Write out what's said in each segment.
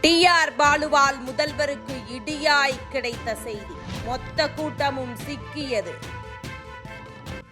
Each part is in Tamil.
டி ஆர் பாலுவால் முதல்வருக்கு இடியாய் கிடைத்த செய்தி. மொத்த கூட்டமும் சிக்கியது.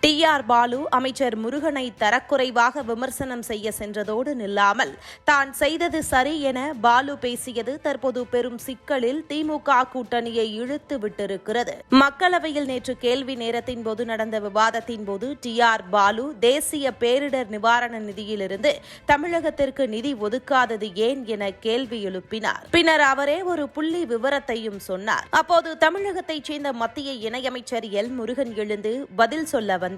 டி ஆர் பாலு அமைச்சர் முருகனை தரக்குறைவாக விமர்சனம் செய்ய சென்றதோடு நில்லாமல் தான் செய்தது சரி என பாலு பேசியது தற்போது பெரும் சிக்கலில் திமுக கூட்டணியை இழுத்து விட்டிருக்கிறது. மக்களவையில் நேற்று கேள்வி நேரத்தின் போது நடந்த விவாதத்தின் போது டி ஆர் பாலு தேசிய பேரிடர் நிவாரண நிதியிலிருந்து தமிழகத்திற்கு நிதி ஒதுக்காதது ஏன் என கேள்வி எழுப்பினார். பின்னர் அவரே ஒரு புள்ளி விவரத்தையும் சொன்னார். அப்போது தமிழகத்தைச் சேர்ந்த மத்திய இணையமைச்சர் எல் முருகன் எழுந்து பதில் சொல்ல வந்தார்.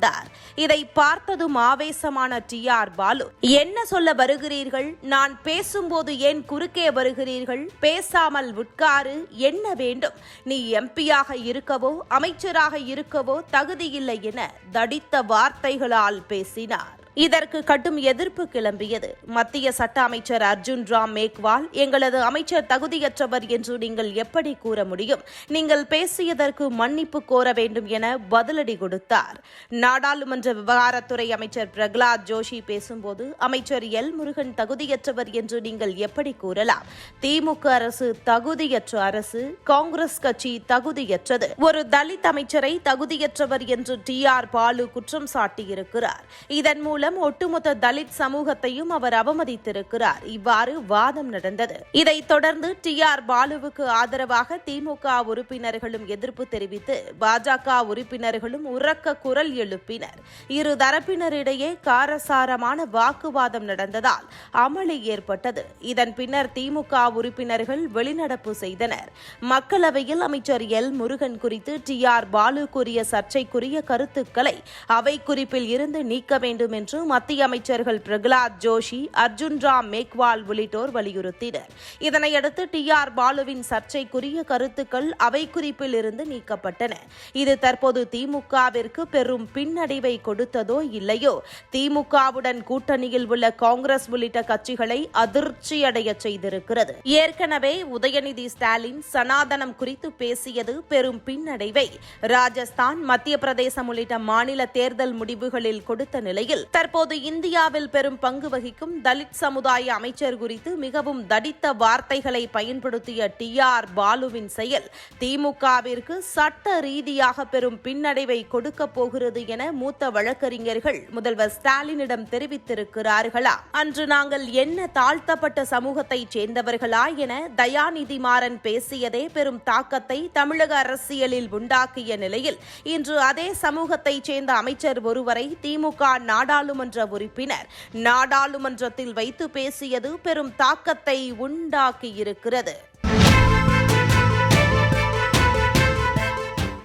இதை பார்த்ததும் ஆவேசமான டி ஆர் பாலு. என்ன சொல்ல வருகிறீர்கள்? நான் பேசும்போது ஏன் குறுக்கே வருகிறீர்கள்? பேசாமல் உட்காரு. என்ன வேண்டும்? நீ எம்பியாக இருக்கவோ அமைச்சராக இருக்கவோ தகுதியில்லை என தடித்த வார்த்தைகளால் பேசினார். இதற்கு கடும் எதிர்ப்பு கிளம்பியது. மத்திய சட்ட அமைச்சர் அர்ஜுன் ராம் மேக்வால் எங்களது அமைச்சர் தகுதியற்றவர் என்று நீங்கள் எப்படி கூற முடியும்? நீங்கள் பேசியதற்கு மன்னிப்பு கோர வேண்டும் என பதிலடி கொடுத்தார். நாடாளுமன்ற விவகாரத்துறை அமைச்சர் பிரகலாத் ஜோஷி பேசும்போது அமைச்சர் எல். முருகன் தகுதியற்றவர் என்று நீங்கள் எப்படி கூறலாம்? திமுக அரசு தகுதியற்ற அரசு காங்கிரஸ் கட்சி தகுதியற்றது. ஒரு தலித் அமைச்சரை தகுதியற்றவர் என்று டி. ஆர். பாலு குற்றம் சாட்டியிருக்கிறார். இதன் மூலம் ஒட்டுமொத்த தலித் சமூகத்தையும் அவர் அவமதித்திருக்கிறார். இவ்வாறு வாதம் நடந்தது. இதைத் தொடர்ந்து டி ஆர் பாலுவுக்கு ஆதரவாக திமுக உறுப்பினர்களும் எதிர்ப்பு தெரிவித்து பாஜக உறுப்பினர்களும் உரக்க குரல் எழுப்பினர். இரு தரப்பினரிடையே காரசாரமான வாக்குவாதம் நடந்ததால் அமளி ஏற்பட்டது. இதன் பின்னர் திமுக உறுப்பினர்கள் வெளிநடப்பு செய்தனர். மக்களவையில் அமைச்சர் எல். முருகன் குறித்து டி ஆர் பாலு கூறிய சர்ச்சைக்குரிய கருத்துக்களை அவை குறிப்பில் இருந்து நீக்க வேண்டும் என்று மத்திய அமைச்சர்கள் பிரகலாத் ஜோஷி அர்ஜுன் ராம் மேக்வால் உள்ளிட்டோர் வலியுறுத்தினர். இதனையடுத்து டி ஆர் பாலுவின் சர்ச்சைக்குரிய கருத்துக்கள் அவை குறிப்பில் இருந்து நீக்கப்பட்டன. இது தற்போது திமுகவிற்கு பெரும் பின்னடைவை கொடுத்ததோ இல்லையோ? திமுகவுடன் கூட்டணியில் உள்ள காங்கிரஸ் உள்ளிட்ட கட்சிகளை அதிர்ச்சியடைய செய்திருக்கிறது. ஏற்கனவே உதயநிதி ஸ்டாலின் சனாதனம் குறித்து பேசியது பெரும் பின்னடைவை. ராஜஸ்தான் மத்திய பிரதேசம் உள்ளிட்ட மாநில தேர்தல் முடிவுகளில் கொடுத்த நிலையில் தற்போது இந்தியாவில் பெரும் பங்கு வகிக்கும் தலித் சமுதாய அமைச்சர் குறித்து மிகவும் தடித்த வார்த்தைகளை பயன்படுத்திய டி ஆர் பாலுவின் செயல் திமுகவிற்கு சட்ட ரீதியாக பெரும் பின்னடைவை கொடுக்கப் போகிறது என மூத்த வழக்கறிஞர்கள் முதல்வர் ஸ்டாலினிடம் தெரிவித்திருக்கிறார்களா? அன்று நாங்கள் என்ன தாழ்த்தப்பட்ட சமூகத்தைச் சேர்ந்தவர்களா என தயாநிதி மாறன் பேசியதே பெரும் தாக்கத்தை தமிழக அரசியலில் உண்டாக்கிய நிலையில் இன்று அதே சமூகத்தைச் சேர்ந்த அமைச்சர் ஒருவரை திமுக நாடாளு நாடாளுமன்ற உறுப்பினர். நாடாளுமன்றத்தில் வைத்து பேசியது பெரும் தாக்கத்தை உண்டாக்கியிருக்கிறது.